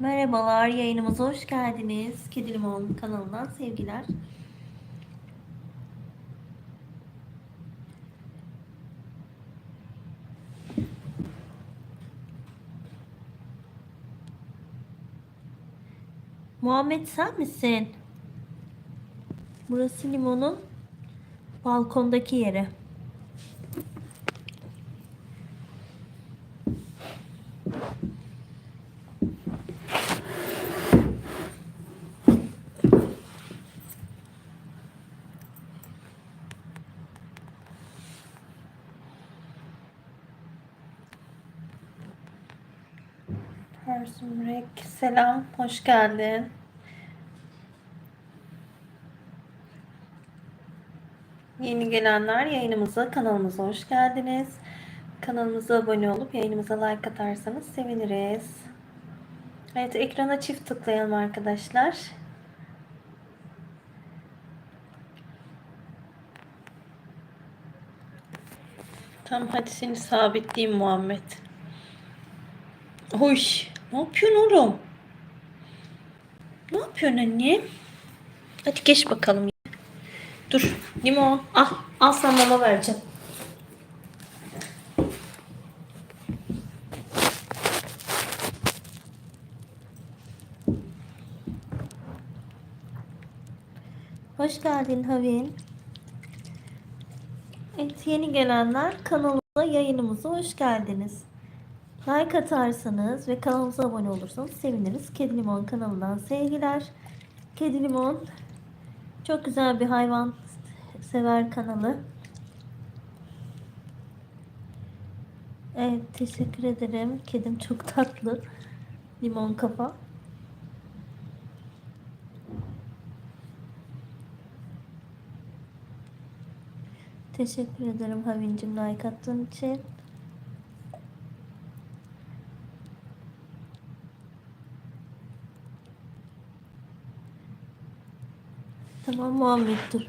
Merhabalar, yayınımıza hoş geldiniz. Kedi Limon kanalından sevgiler. Muhammed sen misin? Burası Limon'un balkondaki yeri. Persümrek selam, hoş geldin. Yeni gelenler yayınımıza, kanalımıza hoş geldiniz. Kanalımıza abone olup yayınımıza like atarsanız seviniriz. Evet, ekrana çift tıklayalım arkadaşlar. Tamam hadi seni sabitleyeyim Muhammed. Hoş. Ne yapıyorsun oğlum? Ne yapıyorsun anne? Hadi geç bakalım. Dur. Limon. Al. Al sana mama vereceğim. Hoş geldin Havin. Evet yeni gelenler kanalımıza yayınımıza hoş geldiniz. Like atarsanız ve kanalımıza abone olursanız seviniriz. Kedi Limon kanalından sevgiler. Kedi Limon çok güzel bir hayvan sever kanalı. Evet teşekkür ederim. Kedim çok tatlı. Limon kafa. Teşekkür ederim Havincim like attığın için. Tamam Muhammed dur.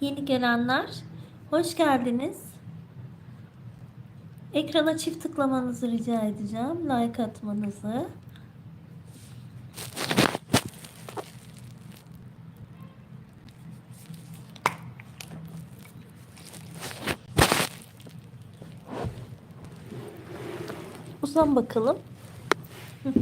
Yeni gelenler hoş geldiniz. Ekrana çift tıklamanızı rica edeceğim. Like atmanızı. Uzan bakalım.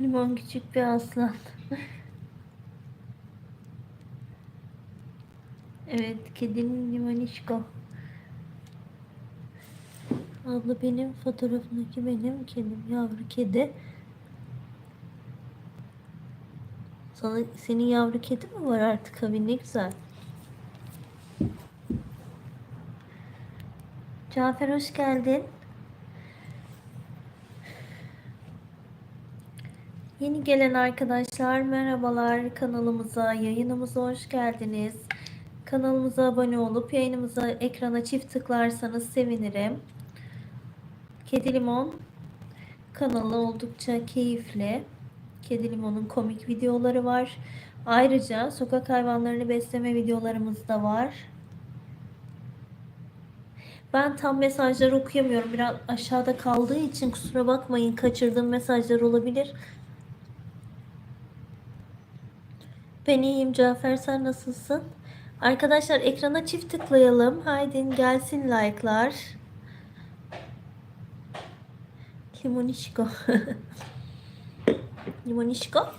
Limon küçük bir aslan. evet, kedinin limonişko. Abla benim fotoğrafındaki benim kedim, yavru kedi. Sana, senin yavru kedi mi var artık abi ne güzel. Cafer hoş geldin. Yeni gelen arkadaşlar merhabalar kanalımıza, yayınımıza hoş geldiniz. Kanalımıza abone olup yayınımıza ekrana çift tıklarsanız sevinirim. Kedi Limon kanalı oldukça keyifli. Kedi Limon'un komik videoları var. Ayrıca sokak hayvanlarını besleme videolarımız da var. Ben tam mesajları okuyamıyorum. Biraz aşağıda kaldığı için kusura bakmayın. Kaçırdığım mesajlar olabilir. Ben iyiyim Cafer sen nasılsın? Arkadaşlar ekrana çift tıklayalım. Haydi gelsin like'lar. Limonişko. 이모니 식어?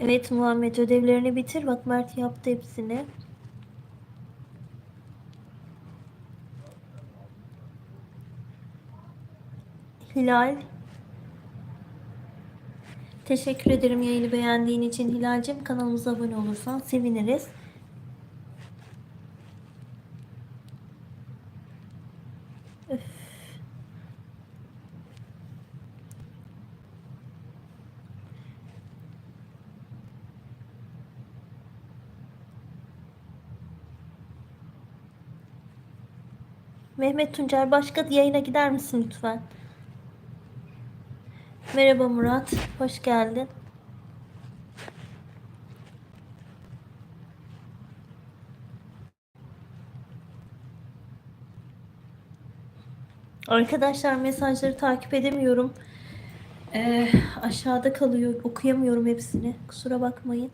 Evet Muhammed ödevlerini bitir. Bak Mert yaptı hepsini. Hilal. Teşekkür ederim yayını beğendiğin için Hilal'cim. Kanalımıza abone olursan seviniriz. Mehmet Tuncer başka yayına gider misin lütfen? Merhaba Murat, hoş geldin. Arkadaşlar mesajları takip edemiyorum. Ee, aşağıda kalıyor, okuyamıyorum hepsini. Kusura bakmayın.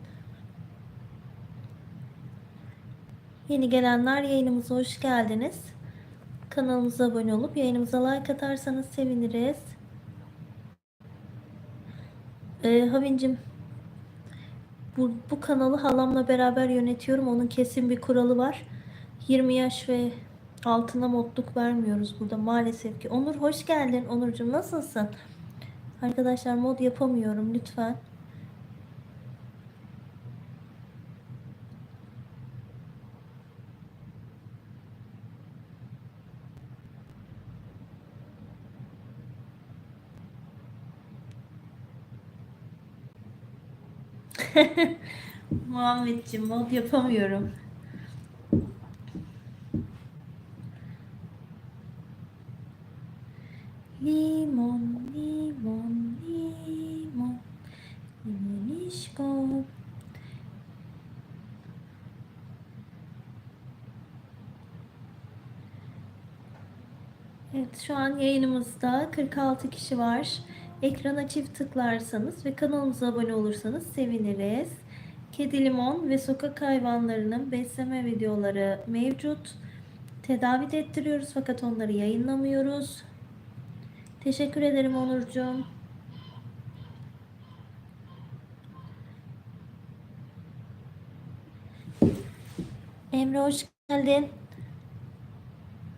Yeni gelenler yayınımıza hoş geldiniz. Kanalımıza abone olup yayınımıza like atarsanız seviniriz. Ee, Havincim bu, bu kanalı halamla beraber yönetiyorum. Onun kesin bir kuralı var. 20 yaş ve altına modluk vermiyoruz burada maalesef ki. Onur hoş geldin. Onurcuğum nasılsın? Arkadaşlar mod yapamıyorum lütfen. Muhammedciğim mod yapamıyorum. Limon, limon, limon, limonişko. Evet şu an yayınımızda 46 kişi var. Ekrana çift tıklarsanız ve kanalımıza abone olursanız seviniriz. Kedi limon ve sokak hayvanlarının besleme videoları mevcut. Tedavi ettiriyoruz fakat onları yayınlamıyoruz. Teşekkür ederim Onurcuğum. Emre hoş geldin.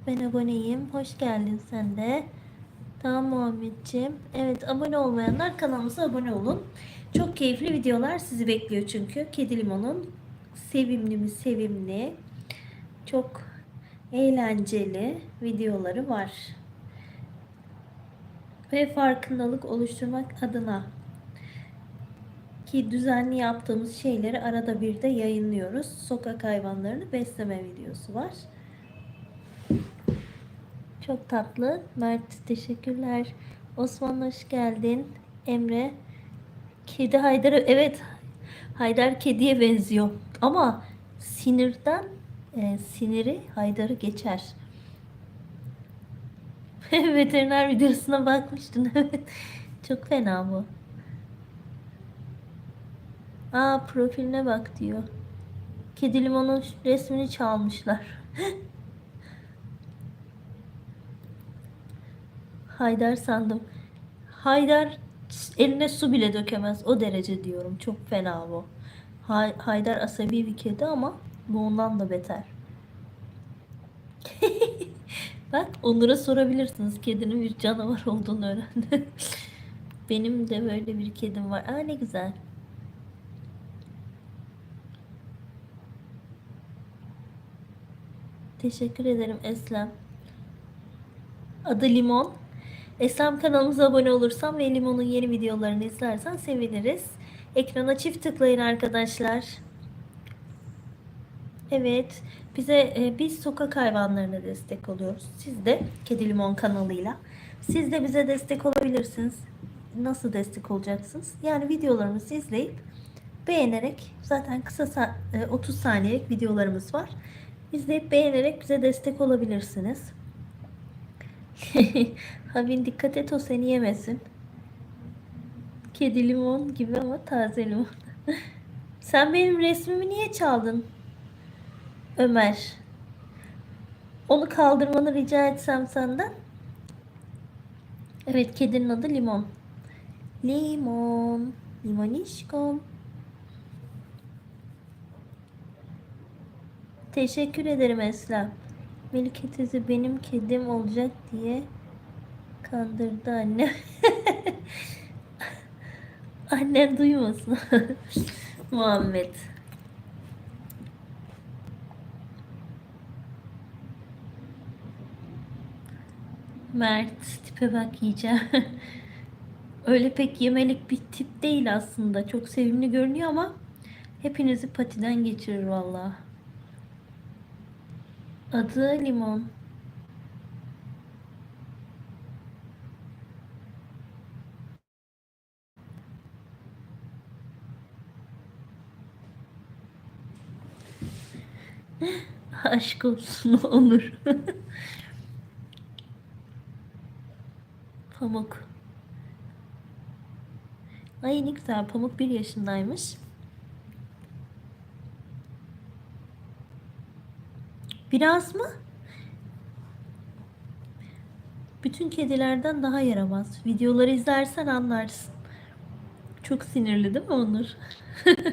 Ben aboneyim. Hoş geldin sen de. Tamam Muhammedciğim. Evet abone olmayanlar kanalımıza abone olun. Çok keyifli videolar sizi bekliyor çünkü. Kedi Limon'un sevimli mi sevimli, çok eğlenceli videoları var. Ve farkındalık oluşturmak adına ki düzenli yaptığımız şeyleri arada bir de yayınlıyoruz. Sokak hayvanlarını besleme videosu var. Çok tatlı. Mert teşekkürler. Osman hoş geldin. Emre. Kedi Haydar'a evet Haydar kediye benziyor. Ama sinirden e, siniri Haydar'ı geçer. Veteriner videosuna bakmıştın. Evet. Çok fena bu. Aa profiline bak diyor. Kedi limonun resmini çalmışlar. Haydar sandım. Haydar eline su bile dökemez. O derece diyorum. Çok fena bu. Hay- Haydar asabi bir kedi ama bu ondan da beter. Bak Onur'a sorabilirsiniz. Kedinin bir canavar olduğunu öğrendi. Benim de böyle bir kedim var. Aa ne güzel. Teşekkür ederim Eslem. Adı Limon. Eslem kanalımıza abone olursan ve Limon'un yeni videolarını izlersen seviniriz. Ekrana çift tıklayın arkadaşlar. Evet, bize e, biz sokak hayvanlarına destek oluyoruz. Siz de Kedi Limon kanalıyla. Siz de bize destek olabilirsiniz. Nasıl destek olacaksınız? Yani videolarımızı izleyip beğenerek zaten kısa sa- e, 30 saniyelik videolarımız var. İzleyip beğenerek bize destek olabilirsiniz. Havin dikkat et o seni yemesin. Kedi limon gibi ama taze limon. Sen benim resmimi niye çaldın? Ömer. Onu kaldırmanı rica etsem senden. Evet kedinin adı Limon. Limon. Limonişkom. Teşekkür ederim Eslem. Melike teyze benim kedim olacak diye Kandırdı anne. Annen duymasın. Muhammed. Mert tipe bak yiyeceğim. Öyle pek yemelik bir tip değil aslında. Çok sevimli görünüyor ama hepinizi patiden geçirir vallahi. Adı Limon. Aşk olsun Onur. Pamuk. Ay ne güzel. Pamuk bir yaşındaymış. Biraz mı? Bütün kedilerden daha yaramaz. Videoları izlersen anlarsın. Çok sinirli değil mi Onur?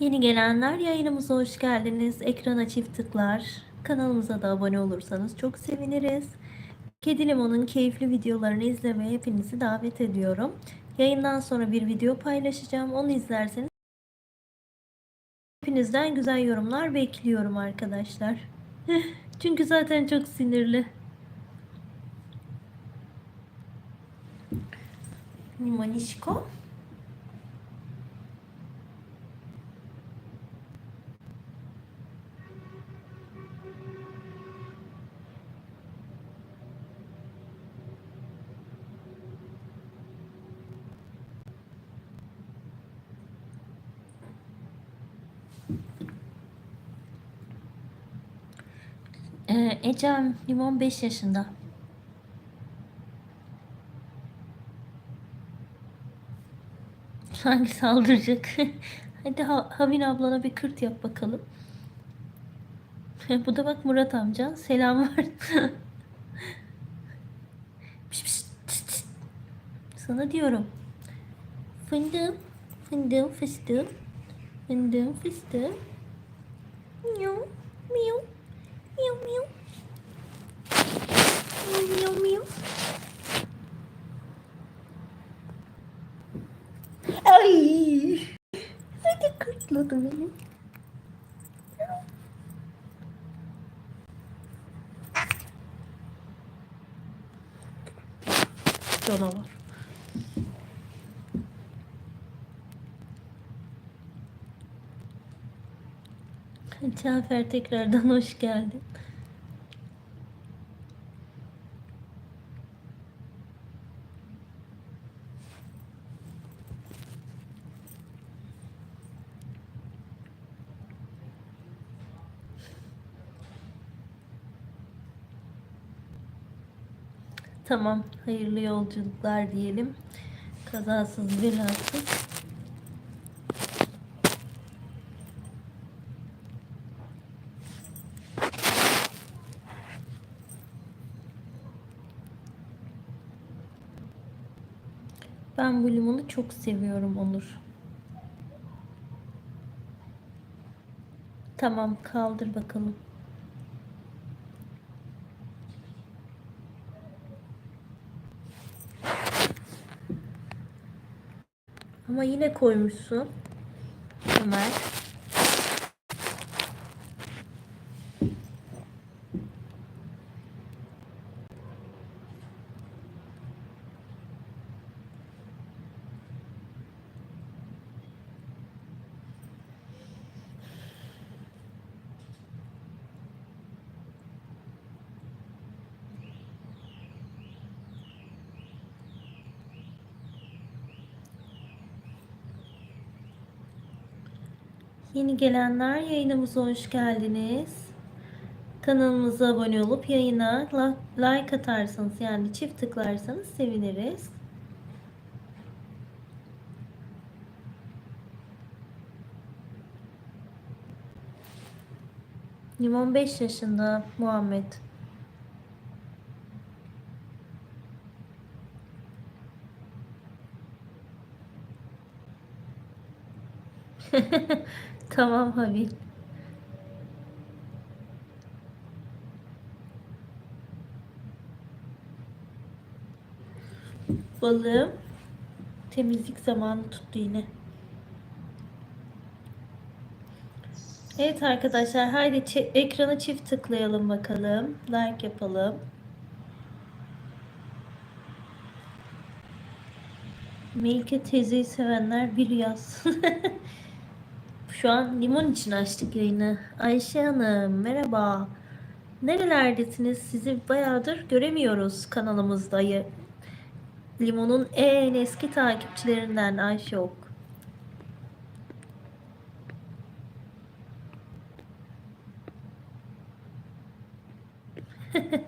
Yeni gelenler yayınımıza hoş geldiniz. Ekrana çift tıklar. Kanalımıza da abone olursanız çok seviniriz. Kedi Limon'un keyifli videolarını izlemeye hepinizi davet ediyorum. Yayından sonra bir video paylaşacağım. Onu izlerseniz hepinizden güzel yorumlar bekliyorum arkadaşlar. Çünkü zaten çok sinirli. Limonişko. Ee, Ecem Limon 5 yaşında. Hangi saldıracak? Hadi ha Havin ablana bir kırt yap bakalım. Bu da bak Murat amca. Selam var. Sana diyorum. Fındığım. Fındığım fıstığım. Fındığım fıstığım. Miyav. Miyav. Miyav miyav. Miyav miyav. Ay. Hadi kırtladı beni. Canavar. Cafer tekrardan hoş geldin. Tamam, hayırlı yolculuklar diyelim. Kazasız belasız. Ben bu limonu çok seviyorum Onur. Tamam kaldır bakalım. Ama yine koymuşsun. Ömer. Yeni gelenler yayınımıza hoş geldiniz. Kanalımıza abone olup yayına like atarsanız yani çift tıklarsanız seviniriz. Limon 5 yaşında Muhammed. Tamam Habil. Balığım temizlik zamanı tuttu yine. Evet arkadaşlar haydi ekrana çift tıklayalım bakalım. Like yapalım. Melike teyzeyi sevenler bir yaz. Şu an limon için açtık yayını. Ayşe Hanım merhaba. Nerelerdesiniz? Sizi bayağıdır göremiyoruz kanalımızda. Limon'un en eski takipçilerinden Ayşe Ok.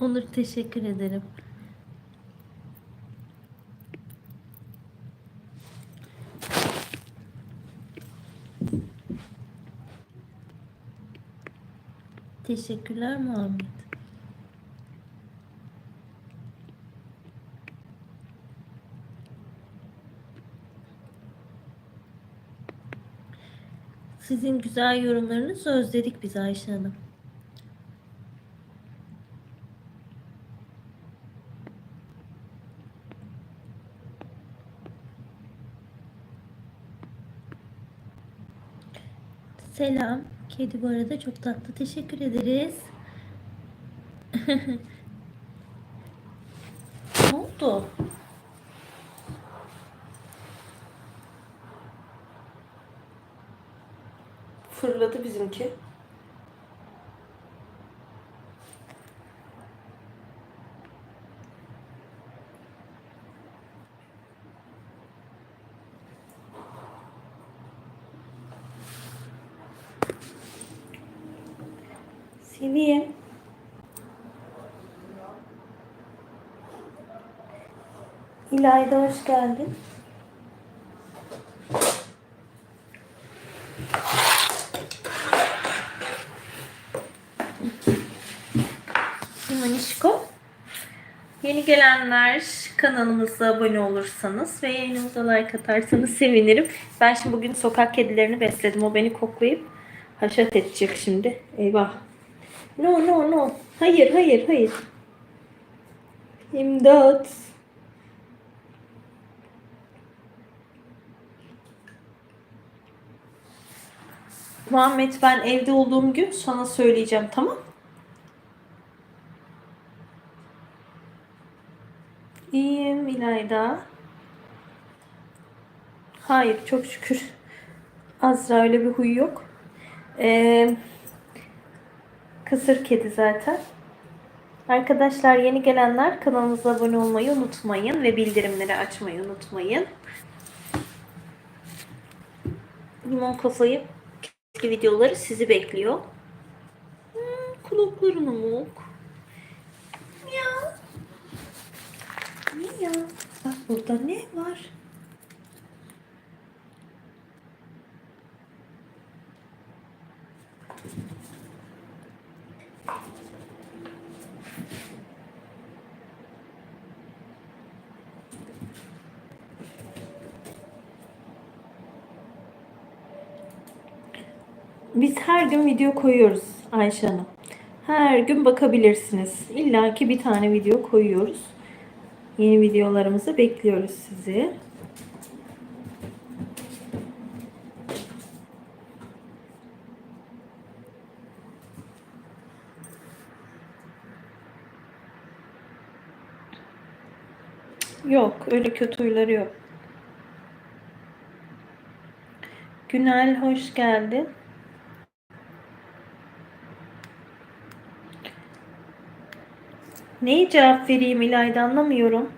Onur teşekkür ederim. Teşekkürler Muhammed. Sizin güzel yorumlarınızı özledik biz Ayşe Hanım. Selam. Kedi bu arada çok tatlı. Teşekkür ederiz. ne oldu? Fırladı bizimki. İlayda hoş geldin. Manişko. Yeni gelenler kanalımıza abone olursanız ve yayınımıza like atarsanız sevinirim. Ben şimdi bugün sokak kedilerini besledim. O beni koklayıp haşat edecek şimdi. Eyvah. No no no. Hayır hayır hayır. İmdat. Muhammed ben evde olduğum gün sana söyleyeceğim tamam? İyiyim İlayda. Hayır çok şükür. Azra öyle bir huyu yok. Ee, kısır kedi zaten. Arkadaşlar yeni gelenler kanalımıza abone olmayı unutmayın ve bildirimleri açmayı unutmayın. Limon kafayı eski videoları sizi bekliyor. Hmm, kulaklarını mok. Ya. Ya. Bak burada ne var? Biz her gün video koyuyoruz Ayşe Hanım. Her gün bakabilirsiniz. İlla ki bir tane video koyuyoruz. Yeni videolarımızı bekliyoruz sizi. Yok, öyle kötü huyları yok. Günel hoş geldin. Neyi cevap vereyim İlayda anlamıyorum.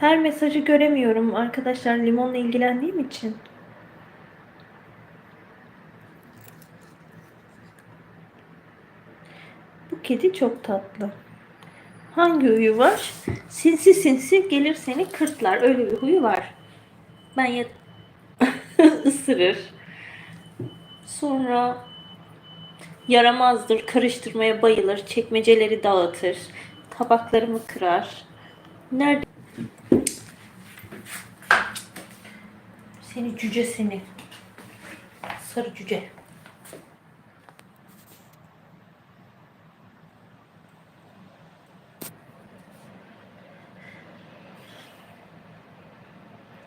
Her mesajı göremiyorum arkadaşlar limonla ilgilendiğim için. Bu kedi çok tatlı. Hangi huyu var? Sinsi sinsi gelir seni kırtlar. Öyle bir huyu var. Ben ya ısırır. Sonra yaramazdır, karıştırmaya bayılır, çekmeceleri dağıtır, tabaklarımı kırar. Nerede? Seni cüce seni. Sarı cüce.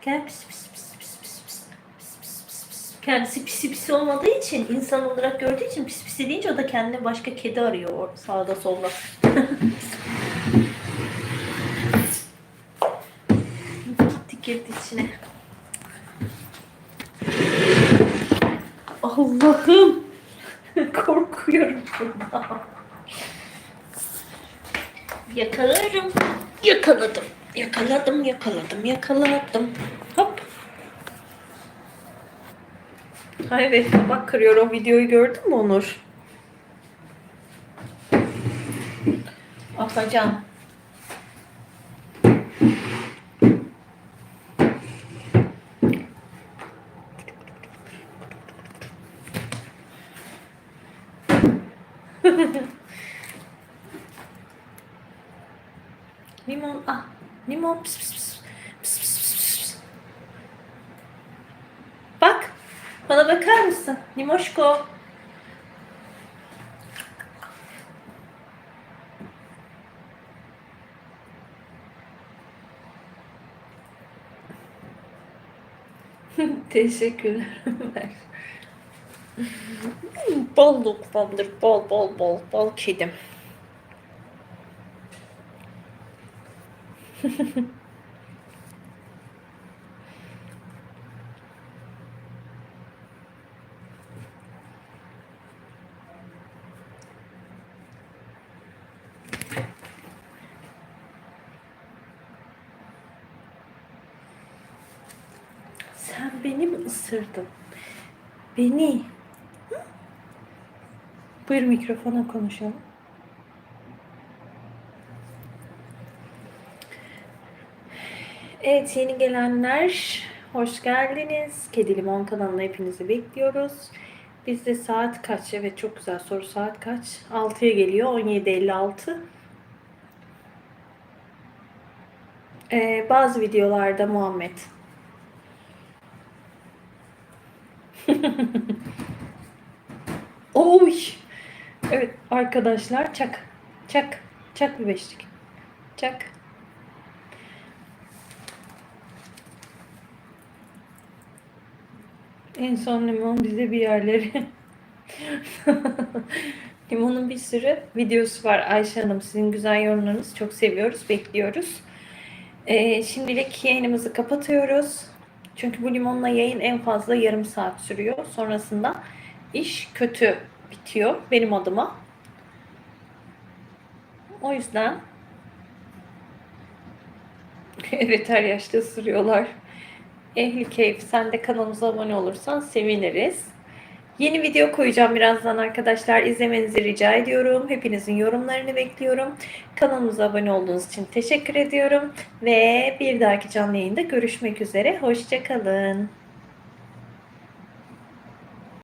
Gel pis pis pis pis pis pis pis pis pis pis. Kendisi pisi pisi olmadığı için insan olarak gördüğü için pis pisi deyince o da kendine başka kedi arıyor or- sağda solda. girdi içine. Allah'ım. Korkuyorum bundan. Yakalarım. Yakaladım. Yakaladım, yakaladım, yakaladım. Hop. Ha evet, bak kırıyor o videoyu gördün mü Onur? Afacan. Bana bakar mısın? Limoşko. Teşekkürler Ömer. bol lokmandır, bol bol bol bol kedim. Sen beni ısırdın? Beni. Hı? Buyur mikrofona konuşalım. Evet yeni gelenler hoş geldiniz. Kedi Limon kanalına hepinizi bekliyoruz. Bizde saat kaç? Evet çok güzel soru. Saat kaç? 6'ya geliyor. 17.56. Ee, bazı videolarda Muhammed. Oy. Evet arkadaşlar çak. Çak. Çak bir beşlik. Çak. En son limon bize bir yerleri. Limonun bir sürü videosu var Ayşe Hanım. Sizin güzel yorumlarınızı çok seviyoruz, bekliyoruz. Ee, şimdilik yayınımızı kapatıyoruz. Çünkü bu limonla yayın en fazla yarım saat sürüyor. Sonrasında iş kötü bitiyor benim adıma. O yüzden evet her yaşta ısırıyorlar. Ehli keyif. Sen de kanalımıza abone olursan seviniriz. Yeni video koyacağım birazdan arkadaşlar. İzlemenizi rica ediyorum. Hepinizin yorumlarını bekliyorum. Kanalımıza abone olduğunuz için teşekkür ediyorum. Ve bir dahaki canlı yayında görüşmek üzere. Hoşçakalın.